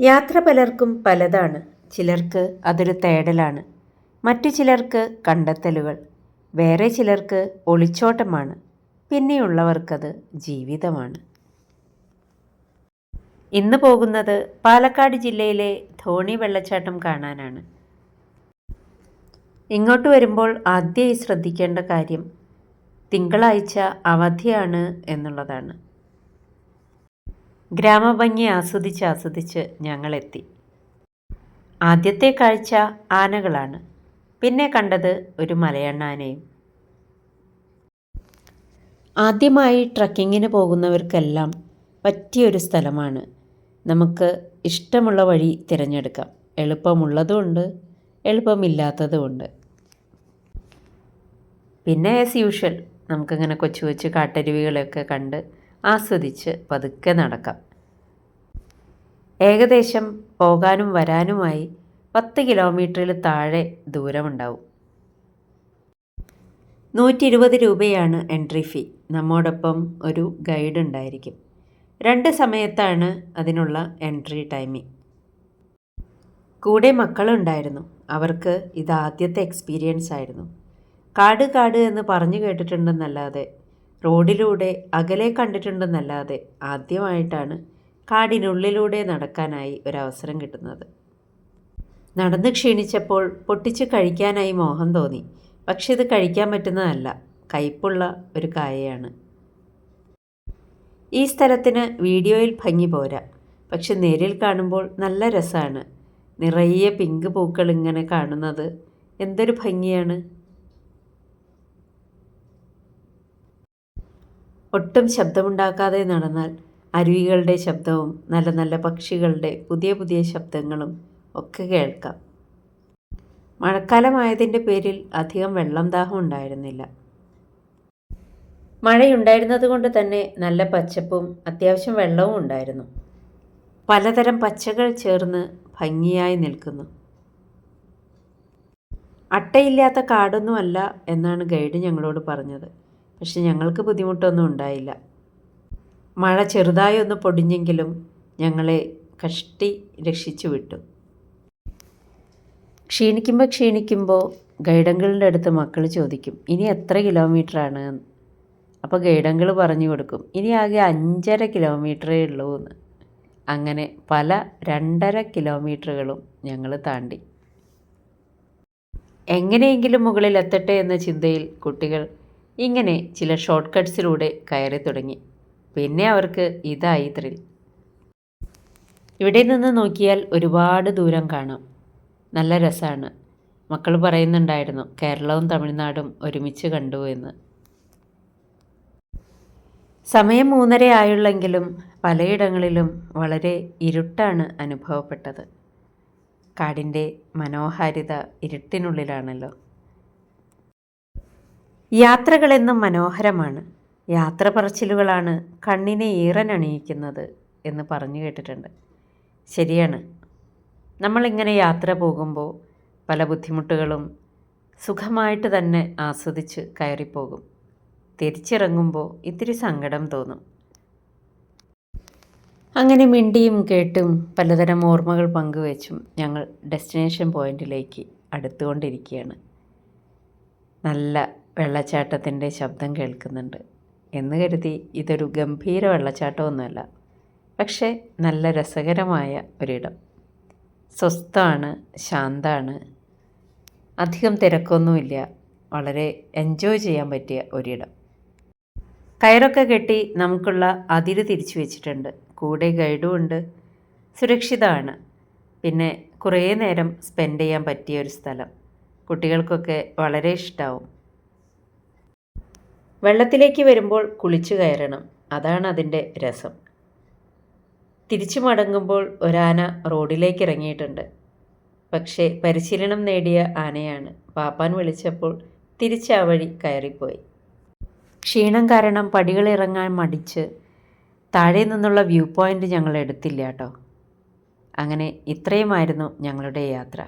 യാത്ര പലർക്കും പലതാണ്. ചിലർക്ക് അതൊരു തേടലാണ്. മറ്റു ചിലർക്ക് കണ്ടെത്തലുകൾ. വേറെ ചിലർക്ക് ഒളിച്ചോട്ടമാണ്. പിന്നെയുള്ളവർക്കത് ജീവിതമാണ്. ഇന്ന് പോകുന്നത് പാലക്കാട് ജില്ലയിലെ ധോണി വെള്ളച്ചാട്ടം കാണാനാണ്. ഇങ്ങോട്ട് വരുമ്പോൾ ആദ്യമായി ശ്രദ്ധിക്കേണ്ട കാര്യം തിങ്കളാഴ്ച അവധിയാണ് എന്നുള്ളതാണ്. ഗ്രാമഭംഗി ആസ്വദിച്ച് ആസ്വദിച്ച് ഞങ്ങളെത്തി. ആദ്യത്തെ കാഴ്ച ആനകളാണ്. പിന്നെ കണ്ടത് ഒരു മലയണ്ണാനയും ആദ്യമായി ട്രക്കിങ്ങിന് പോകുന്നവർക്കെല്ലാം പറ്റിയൊരു സ്ഥലമാണ്. നമുക്ക് ഇഷ്ടമുള്ള വഴി തിരഞ്ഞെടുക്കാം. എളുപ്പമുള്ളതുമുണ്ട് എളുപ്പമില്ലാത്തതുമുണ്ട്. പിന്നെ ആസ് യൂഷ്വൽ നമുക്കിങ്ങനെ കൊച്ചു കൊച്ചു കാട്ടരുവികളെയൊക്കെ കണ്ട് ആസ്വദിച്ച് പതുക്കെ നടക്കാം. ഏകദേശം പോകാനും വരാനുമായി പത്ത് കിലോമീറ്ററിൽ താഴെ ദൂരമുണ്ടാവും. നൂറ്റി ഇരുപത് രൂപയാണ് എൻട്രി ഫീ. നമ്മോടൊപ്പം ഒരു ഗൈഡ് ഉണ്ടായിരിക്കും. രണ്ട് സമയത്താണ് അതിനുള്ള എൻട്രി ടൈമിംഗ്. കൂടെ മക്കളുണ്ടായിരുന്നു. അവർക്ക് ഇത് ആദ്യത്തെ എക്സ്പീരിയൻസ് ആയിരുന്നു. കാട് കാട് എന്ന് പറഞ്ഞു കേട്ടിട്ടുണ്ടെന്നല്ലാതെ റോഡിലൂടെ അകലെ കണ്ടിട്ടുണ്ടെന്നല്ലാതെ ആദ്യമായിട്ടാണ് കാടിനുള്ളിലൂടെ നടക്കാനായി ഒരവസരം കിട്ടുന്നത്. നടന്ന് ക്ഷീണിച്ചപ്പോൾ പൊട്ടിച്ച് കഴിക്കാനായി മോഹം തോന്നി. പക്ഷെ ഇത് കഴിക്കാൻ പറ്റുന്നതല്ല. കയ്പുള്ള ഒരു കായയാണ്. ഈ സ്ഥലത്തിന് വീഡിയോയിൽ ഭംഗി പോരാ. പക്ഷെ നേരിൽ കാണുമ്പോൾ നല്ല രസമാണ് നിറയെ പിങ്ക് പൂക്കൾ ഇങ്ങനെ കാണുന്നത്. എന്തൊരു ഭംഗിയാണ്. ഒട്ടും ശബ്ദമുണ്ടാക്കാതെ നടന്നാൽ അരുവികളുടെ ശബ്ദവും നല്ല നല്ല പക്ഷികളുടെ പുതിയ പുതിയ ശബ്ദങ്ങളും ഒക്കെ കേൾക്കാം. മഴക്കാലമായതിന്റെ പേരിൽ അധികം വെള്ളം ദാഹം ഉണ്ടായിരുന്നില്ല. മഴയുണ്ടായിരുന്നത് കൊണ്ട് തന്നെ നല്ല പച്ചപ്പും അത്യാവശ്യം വെള്ളവും ഉണ്ടായിരുന്നു. പലതരം പച്ചകൾ ചേർന്ന് ഭംഗിയായി നിൽക്കുന്നു. അട്ടയില്ലാത്ത കാടൊന്നുമല്ല എന്നാണ് ഗൈഡ് ഞങ്ങളോട് പറഞ്ഞത്. പക്ഷെ ഞങ്ങൾക്ക് ബുദ്ധിമുട്ടൊന്നും ഉണ്ടായില്ല. മഴ ചെറുതായി ഒന്ന് പൊടിഞ്ഞെങ്കിലും ഞങ്ങളെ കഷ്ടി രക്ഷിച്ചു വിട്ടു. ക്ഷീണിക്കുമ്പോൾ ക്ഷീണിക്കുമ്പോൾ ഗൈഡങ്ങളുടെ അടുത്ത് മക്കൾ ചോദിക്കും ഇനി എത്ര കിലോമീറ്ററാണ്? അപ്പോൾ ഗൈഡങ്ങൾ പറഞ്ഞു കൊടുക്കും ഇനി ആകെ അഞ്ചര കിലോമീറ്ററേ ഉള്ളൂ എന്ന്. അങ്ങനെ പല രണ്ടര കിലോമീറ്ററുകളും ഞങ്ങൾ താണ്ടി. എങ്ങനെയെങ്കിലും മുകളിലെത്തട്ടെ എന്ന ചിന്തയിൽ കുട്ടികൾ ഇങ്ങനെ ചില ഷോർട്ട് കട്ട്സിലൂടെ കയറി തുടങ്ങി. പിന്നെ അവർക്ക് ഇതായി ത്രിൽ ഇവിടെ നിന്ന് നോക്കിയാൽ ഒരുപാട് ദൂരം കാണാം. നല്ല രസമാണ് മക്കൾ പറയുന്നുണ്ടായിരുന്നു കേരളവും തമിഴ്നാടും ഒരുമിച്ച് കണ്ടു എന്ന്. സമയം മൂന്നര ആയുള്ളെങ്കിലും പലയിടങ്ങളിലും വളരെ ഇരുട്ടാണ് അനുഭവപ്പെട്ടത്. കാടിന്റെ മനോഹാരിത ഇരുട്ടിനുള്ളിലാണല്ലോ. യാത്രകളെന്നും മനോഹരമാണ്. യാത്ര പറച്ചിലുകളാണ് കണ്ണിനെ ഈറനണിയിക്കുന്നത് എന്ന് പറഞ്ഞു കേട്ടിട്ടുണ്ട്. ശരിയാണ്. നമ്മളിങ്ങനെ യാത്ര പോകുമ്പോൾ പല ബുദ്ധിമുട്ടുകളും സുഖമായിട്ട് തന്നെ ആസ്വദിച്ച് കയറിപ്പോകും. തിരിച്ചിറങ്ങുമ്പോൾ ഇത്തിരി സങ്കടം തോന്നും. അങ്ങനെ മിണ്ടിയും കേട്ടും പലതരം ഓർമ്മകൾ പങ്കുവെച്ചും ഞങ്ങൾ ഡെസ്റ്റിനേഷൻ പോയിന്റിലേക്ക് അടുത്തുകൊണ്ടിരിക്കുകയാണ്. നല്ല വെള്ളച്ചാട്ടത്തിന്റെ ശബ്ദം കേൾക്കുന്നുണ്ട്. എന്ന് കരുതി ഇതൊരു ഗംഭീര വെള്ളച്ചാട്ടമൊന്നുമല്ല പക്ഷേ നല്ല രസകരമായ ഒരിടം. സ്വസ്ഥമാണ് ശാന്താണ്. അധികം തിരക്കൊന്നുമില്ല വളരെ എൻജോയ് ചെയ്യാൻ പറ്റിയ ഒരിടം. കയറൊക്കെ കെട്ടി നമുക്കുള്ള അതിര് തിരിച്ചു വെച്ചിട്ടുണ്ട്. കൂടെ ഗൈഡും ഉണ്ട് സുരക്ഷിതമാണ് പിന്നെ കുറേ നേരം സ്പെൻഡ് ചെയ്യാൻ പറ്റിയ ഒരു സ്ഥലം. കുട്ടികൾക്കൊക്കെ വളരെ ഇഷ്ടമാവും വെള്ളത്തിലേക്ക് വരുമ്പോൾ കുളിച്ചു കയറണം. അതാണ് അതിന്റെ രസം. തിരിച്ചു മടങ്ങുമ്പോൾ ഒരാന റോഡിലേക്ക് ഇറങ്ങിയിട്ടുണ്ട്. പക്ഷേ പരിശീലനം നേടിയ ആനയാണ്. പാപ്പാൻ വിളിച്ചപ്പോൾ തിരിച്ച് ആ വഴി കയറിപ്പോയി. ക്ഷീണം കാരണം പടികളിറങ്ങാൻ മടിച്ച് താഴെ നിന്നുള്ള വ്യൂ പോയിന്റ് ഞങ്ങൾ എടുത്തില്ല കേട്ടോ. അങ്ങനെ ഇത്രയുമായിരുന്നു ഞങ്ങളുടെ യാത്ര.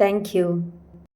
താങ്ക്